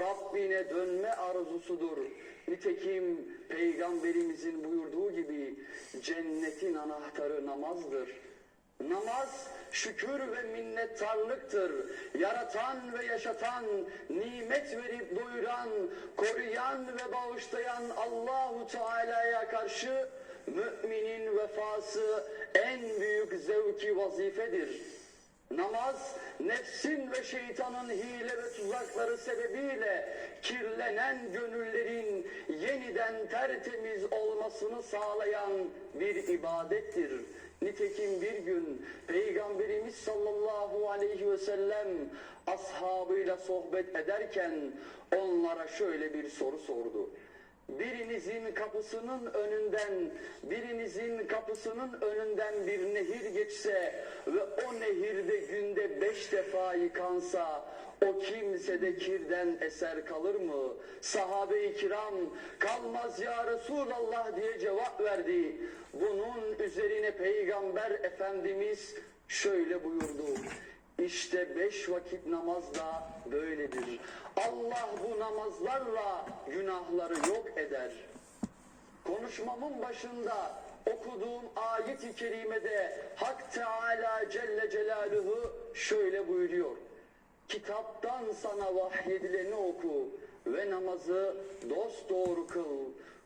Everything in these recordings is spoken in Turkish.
Rabbine dönme arzusudur. Nitekim Peygamberimizin buyurduğu gibi cennetin anahtarı namazdır. Namaz şükür ve minnettarlıktır. Yaratan ve yaşatan, nimet verip doyuran, koruyan ve bağışlayan Allahu Teala'ya karşı müminin vefası en büyük zevki vazifedir. Namaz, nefsin ve şeytanın hile ve tuzakları sebebiyle kirlenen gönüllerin yeniden tertemiz olmasını sağlayan bir ibadettir. Nitekim bir gün Peygamberimiz sallallahu aleyhi ve sellem ashabıyla sohbet ederken onlara şöyle bir soru sordu. Birinizin kapısının önünden, birinizin kapısının önünden bir nehir geçse ve o nehirde günde beş defa yıkansa, o kimsede kirden eser kalır mı? Sahabe-i kiram kalmaz ya Resulallah diye cevap verdi. Bunun üzerine Peygamber Efendimiz şöyle buyurdu. İşte beş vakit namaz da böyledir. Allah bu namazlarla günahları yok eder. Konuşmamın başında okuduğum ayet-i kerimede Hak Teala Celle Celaluhu şöyle buyuruyor. Kitaptan sana vahyedileni oku ve namazı dost doğru kıl.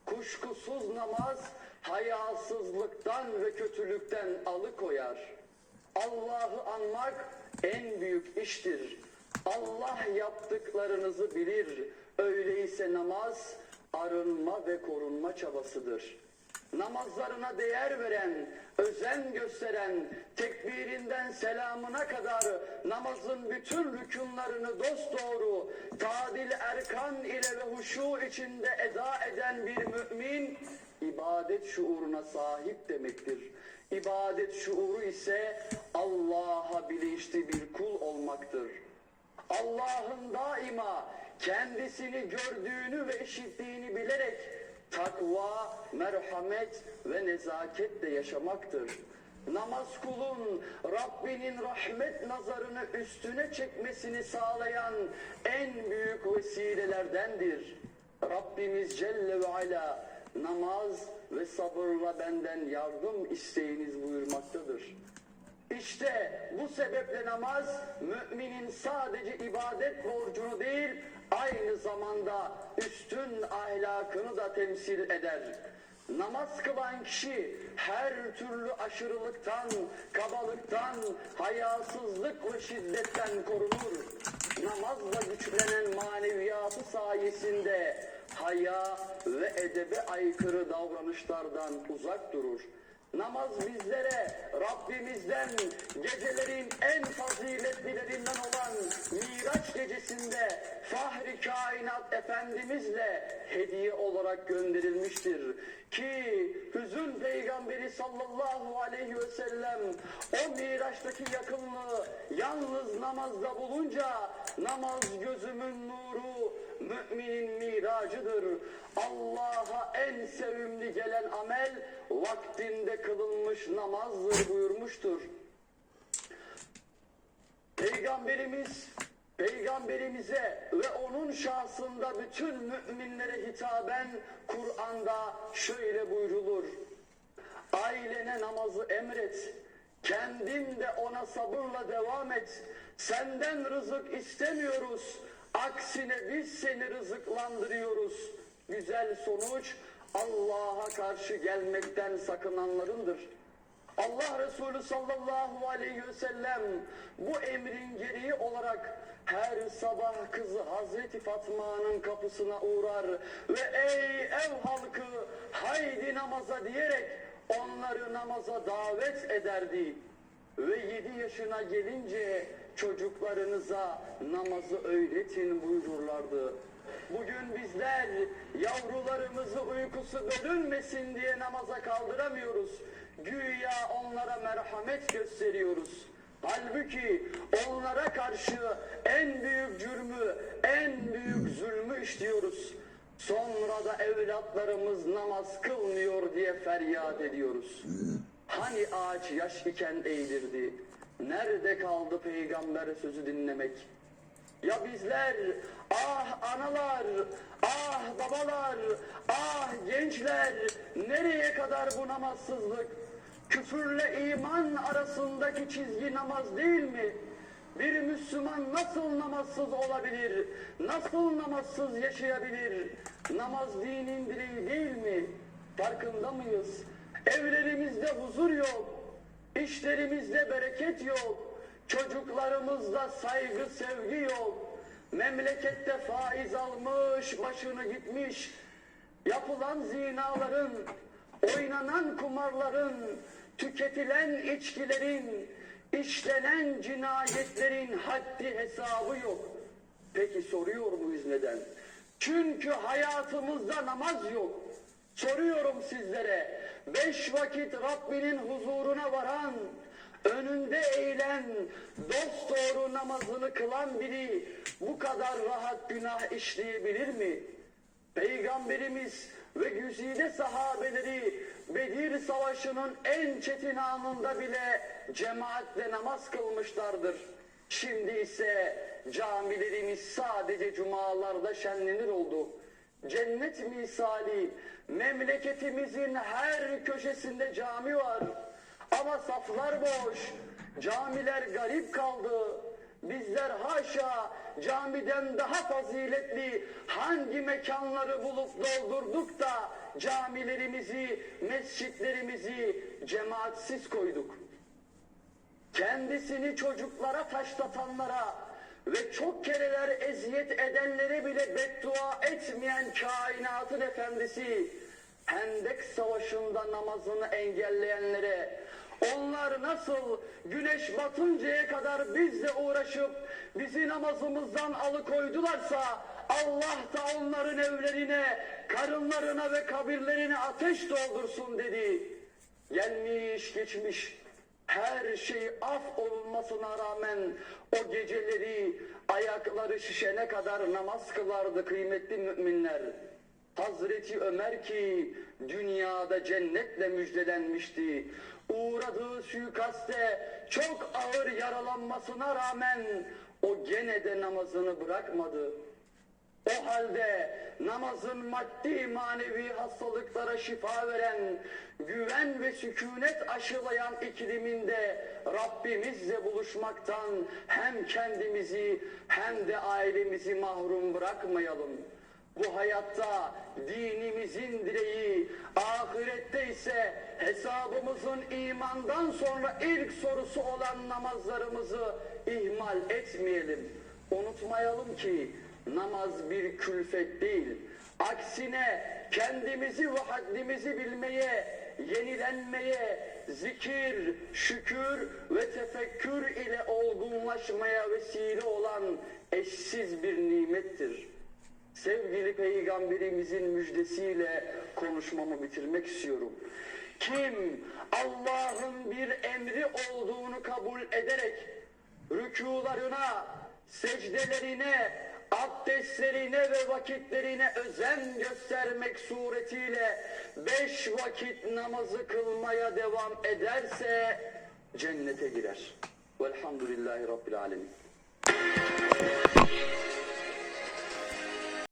Kuşkusuz namaz hayasızlıktan ve kötülükten alıkoyar. Allah'ı anmak en büyük iştir. Allah yaptıklarınızı bilir. Öyleyse namaz arınma ve korunma çabasıdır. Namazlarına değer veren, özen gösteren, tekbirinden selamına kadar namazın bütün rükunlarını dosdoğru, tadil erkan ile ve huşu içinde eda eden bir mümin, ibadet şuuruna sahip demektir. İbadet şuuru ise Allah'a bilinçli bir kul olmaktır. Allah'ın daima kendisini gördüğünü ve işittiğini bilerek takva, merhamet ve nezaketle yaşamaktır. Namaz kulun Rabbinin rahmet nazarını üstüne çekmesini sağlayan en büyük vesilelerdendir. Rabbimiz Celle ve Ala namaz ve sabırla benden yardım isteyiniz buyurmaktadır. İşte bu sebeple namaz müminin sadece ibadet borcunu değil aynı zamanda üstün ahlakını da temsil eder. Namaz kılan kişi her türlü aşırılıktan, kabalıktan, hayasızlık ve şiddetten korunur. Namazla güçlenen maneviyatı sayesinde haya ve edebe aykırı davranışlardan uzak durur. Namaz bizlere Rabbimizden gecelerin en faziletlilerinden olan Miraç gecesinde Fahri Kainat Efendimizle hediye olarak gönderilmiştir. Ki hüzün peygamberi sallallahu aleyhi ve sellem o Miraç'taki yakınlığı yalnız namazda bulunca namaz gözümün nuru, müminin miracıdır. Allah'a en sevimli gelen amel vaktinde kılınmış namazdır buyurmuştur. Peygamberimiz Peygamberimize ve onun şahsında bütün müminlere hitaben Kur'an'da şöyle buyrulur. Ailene namazı emret. Kendin de ona sabırla devam et. Senden rızık istemiyoruz. Aksine biz seni rızıklandırıyoruz. Güzel sonuç Allah'a karşı gelmekten sakınanlarındır. Allah Resulü sallallahu aleyhi ve sellem bu emrin gereği olarak her sabah kızı Hazreti Fatma'nın kapısına uğrar ve ey ev halkı haydi namaza diyerek onları namaza davet ederdi. Ve yedi yaşına gelince çocuklarınıza namazı öğretin buyururlardı. Bugün bizler yavrularımızı uykusu bölünmesin diye namaza kaldıramıyoruz. Güya onlara merhamet gösteriyoruz. Halbuki onlara karşı en büyük cürmü, en büyük zulmü işliyoruz. Sonra da evlatlarımız namaz kılmıyor diye feryat ediyoruz. Hani ağaç yaş iken eğilirdi? Nerede kaldı peygamber sözü dinlemek? Ya bizler ah ana analar, ah babalar, ah gençler, nereye kadar bu namazsızlık? Küfürle iman arasındaki çizgi namaz değil mi? Bir Müslüman nasıl namazsız olabilir? Nasıl namazsız yaşayabilir? Namaz dinin direği değil mi? Farkında mıyız? Evlerimizde huzur yok. İşlerimizde bereket yok. Çocuklarımızda saygı, sevgi yok. Memlekette faiz almış, başını gitmiş. Yapılan zinaların, oynanan kumarların, tüketilen içkilerin, işlenen cinayetlerin haddi hesabı yok. Peki soruyor muyuz neden? Çünkü hayatımızda namaz yok. Soruyorum sizlere, beş vakit Rabbinin huzuruna varan, önünde eğilen, dost doğru namazını kılan biri bu kadar rahat günah işleyebilir mi? Peygamberimiz ve güzide sahabeleri Bedir Savaşı'nın en çetin anında bile cemaatle namaz kılmışlardır. Şimdi ise camilerimiz sadece cumalarda şenlenir oldu. Cennet misali memleketimizin her köşesinde cami var. Ama saflar boş, camiler garip kaldı. Bizler haşa camiden daha faziletli hangi mekanları bulup doldurduk da camilerimizi, mescitlerimizi cemaatsiz koyduk. Kendisini çocuklara taşlatanlara ve çok kereler eziyet edenlere bile beddua etmeyen kainatın efendisi Hendek Savaşı'nda namazını engelleyenlere onlar nasıl güneş batıncaya kadar bizle uğraşıp bizi namazımızdan alıkoydularsa Allah da onların evlerine, karınlarına ve kabirlerine ateş doldursun dedi. Gelmiş geçmiş her şey af olunmasına rağmen o geceleri ayakları şişene kadar namaz kılardı kıymetli müminler. Hazreti Ömer ki dünyada cennetle müjdelenmişti. Uğradığı suikaste çok ağır yaralanmasına rağmen o gene de namazını bırakmadı. O halde namazın maddi manevi hastalıklara şifa veren, güven ve sükunet aşılayan ikliminde Rabbimizle buluşmaktan hem kendimizi hem de ailemizi mahrum bırakmayalım. Bu hayatta dinimizin direği, ahirette ise hesabımızın imandan sonra ilk sorusu olan namazlarımızı ihmal etmeyelim. Unutmayalım ki namaz bir külfet değil. Aksine kendimizi ve haddimizi bilmeye, yenilenmeye, zikir, şükür ve tefekkür ile olgunlaşmaya vesile olan eşsiz bir nimettir. Sevgili peygamberimizin müjdesiyle konuşmamı bitirmek istiyorum. Kim Allah'ın bir emri olduğunu kabul ederek rükularına, secdelerine, abdestlerine ve vakitlerine özen göstermek suretiyle beş vakit namazı kılmaya devam ederse cennete girer. Velhamdülillahi Rabbil Alemin.